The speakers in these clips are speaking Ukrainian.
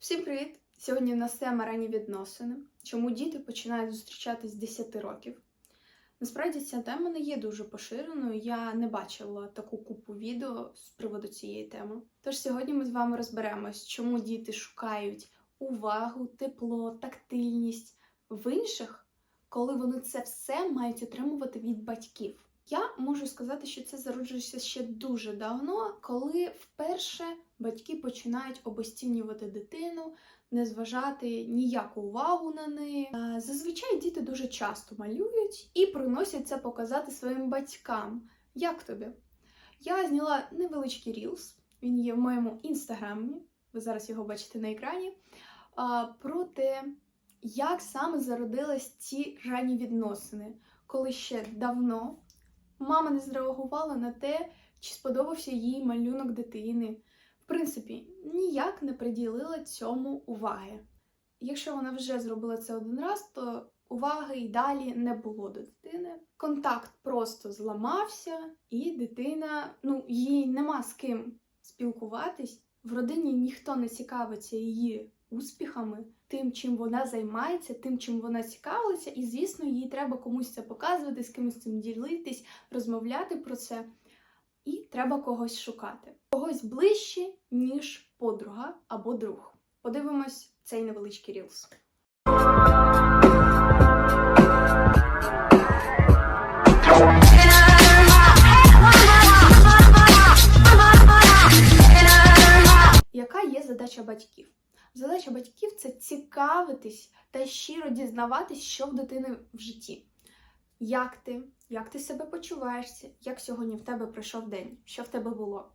Всім привіт! Сьогодні в нас тема ранні відносини. Чому діти починають зустрічатись з 10 років? Насправді ця тема не є дуже поширеною. Я не бачила таку купу відео з приводу цієї теми. Тож сьогодні ми з вами розберемось, чому діти шукають увагу, тепло, тактильність в інших, коли вони це все мають отримувати від батьків. Я можу сказати, що це зароджується ще дуже давно, коли вперше батьки починають обесцінювати дитину, не зважати ніяку увагу на неї. Зазвичай діти дуже часто малюють і приносять це показати своїм батькам. Як тобі? Я зняла невеличкий рілс, він є в моєму інстаграмі, ви зараз його бачите на екрані. Про те, як саме зародились ці ранні відносини, коли ще давно мама не зреагувала на те, чи сподобався їй малюнок дитини. Принципі, ніяк не приділила цьому уваги. Якщо вона вже зробила це один раз, то уваги й далі не було до дитини. Контакт просто зламався, і дитина, ну, їй нема з ким спілкуватись. В родині ніхто не цікавиться її успіхами, тим, чим вона займається, тим, чим вона цікавиться, і, звісно, їй треба комусь це показувати, з кимось цим ділитись, розмовляти про це. І треба когось шукати. Когось ближче, ніж подруга або друг. Подивимось цей невеличкий рілс. Яка є задача батьків? Задача батьків це цікавитись та щиро дізнаватись, що в дитини в житті. Як ти? Як ти себе почуваєшся? Як сьогодні в тебе пройшов день? Що в тебе було?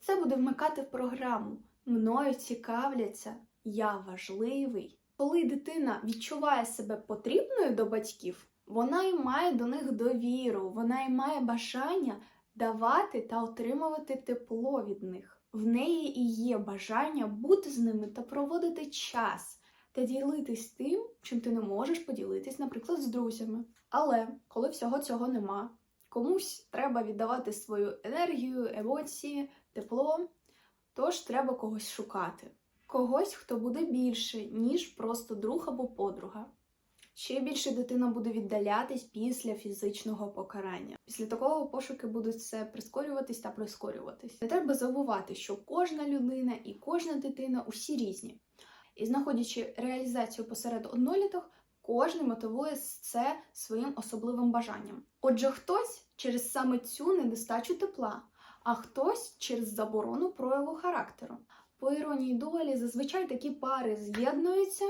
Це буде вмикати в програму. Мною цікавляться, я важливий. Коли дитина відчуває себе потрібною до батьків, вона і має до них довіру, вона і має бажання давати та отримувати тепло від них. В неї і є бажання бути з ними та проводити час та ділитись тим, чим ти не можеш поділитись, наприклад, з друзями. Але коли всього цього нема, комусь треба віддавати свою енергію, емоції, тепло, тож треба когось шукати. Когось, хто буде більше, ніж просто друг або подруга. Ще більше дитина буде віддалятись після фізичного покарання. Після такого пошуки будуть все прискорюватись та прискорюватись. Не треба забувати, що кожна людина і кожна дитина усі різні. І знаходячи реалізацію посеред одноліток, кожен мотивує це своїм особливим бажанням. Отже, хтось через саме цю недостачу тепла, а хтось через заборону прояву характеру. По іронії долі, зазвичай такі пари з'єднуються,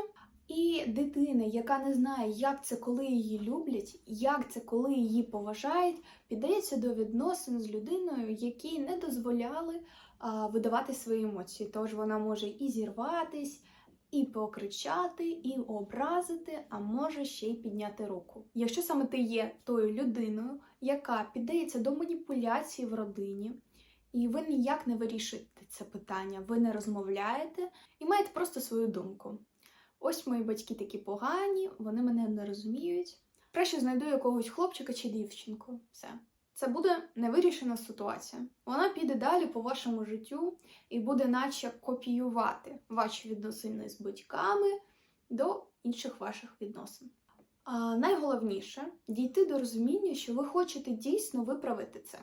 і дитина, яка не знає, як це, коли її люблять, як це, коли її поважають, піддається до відносин з людиною, які не дозволяли а, видавати свої емоції. Тож вона може і зірватись, і покричати, і образити, а може ще й підняти руку. Якщо саме ти є тою людиною, яка піддається до маніпуляції в родині, і ви ніяк не вирішуєте це питання, ви не розмовляєте і маєте просто свою думку. Ось мої батьки такі погані, вони мене не розуміють. Краще знайду якогось хлопчика чи дівчинку. Все. Це буде невирішена ситуація. Вона піде далі по вашому життю і буде, наче копіювати ваші відносини з батьками до інших ваших відносин. А найголовніше дійти до розуміння, що ви хочете дійсно виправити це.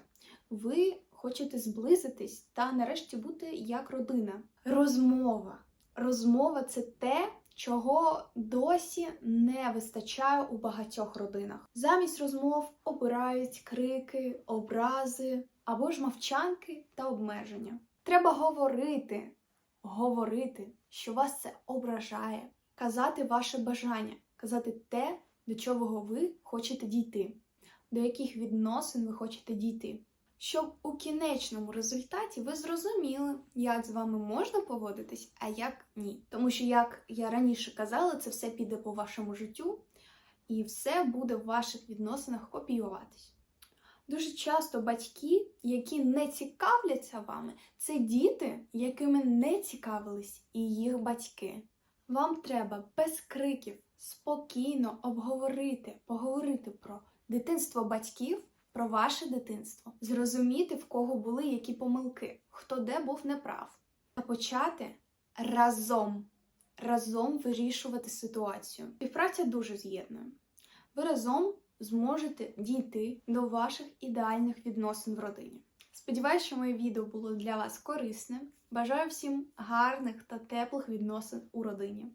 Ви хочете зблизитись та нарешті бути як родина. Розмова. Розмова це те, чого досі не вистачає у багатьох родинах. Замість розмов обирають крики, образи або ж мовчанки та обмеження. Треба говорити, говорити, що вас це ображає, казати ваше бажання, казати те, до чого ви хочете дійти, до яких відносин ви хочете дійти. Щоб у кінечному результаті ви зрозуміли, як з вами можна поводитись, а як ні. Тому що, як я раніше казала, це все піде по вашому життю, і все буде в ваших відносинах копіюватись. Дуже часто батьки, які не цікавляться вами, це діти, якими не цікавились і їх батьки. Вам треба без криків спокійно обговорити, поговорити про дитинство батьків про ваше дитинство, зрозуміти, в кого були які помилки, хто де був неправ, та почати разом разом вирішувати ситуацію. Співпраця дуже з'єднує. Ви разом зможете дійти до ваших ідеальних відносин в родині. Сподіваюсь, що моє відео було для вас корисним. Бажаю всім гарних та теплих відносин у родині.